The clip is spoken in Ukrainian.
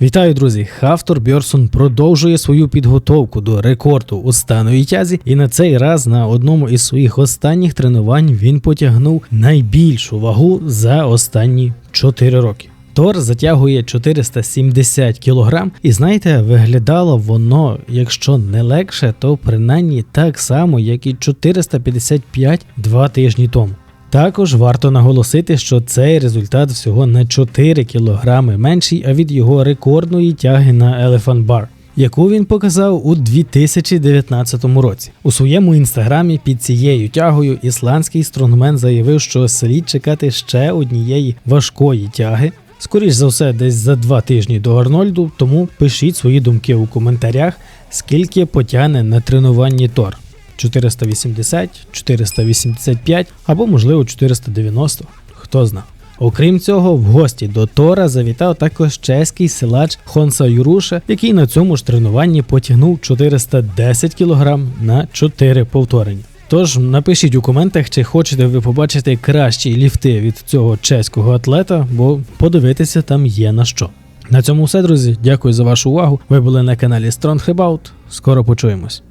Вітаю, друзі! Хавтор Бьорсон продовжує свою підготовку до рекорду у стану тязі, і на цей раз на одному із своїх останніх тренувань він потягнув найбільшу вагу за останні 4 роки. Тор затягує 470 кг, і знаєте, виглядало воно, якщо не легше, то принаймні так само, як і 455 два тижні тому. Також варто наголосити, що цей результат всього на 4 кг менший, а від його рекордної тяги на Elephant Bar, яку він показав у 2019 році. У своєму інстаграмі під цією тягою ісландський стронгмен заявив, що слід чекати ще однієї важкої тяги. Скоріш за все, десь за два тижні до Арнольду, тому пишіть свої думки у коментарях, скільки потягне на тренуванні Тор. 480, 485 або, можливо, 490, хто зна. Окрім цього, в гості до Тора завітав також чеський силач Хонса Юруша, який на цьому ж тренуванні потягнув 410 кг на 4 повторення. Тож напишіть у коментах, чи хочете ви побачити кращі ліфти від цього чеського атлета, бо подивитися там є на що. На цьому все, друзі. Дякую за вашу увагу. Ви були на каналі Strong About. Скоро почуємось.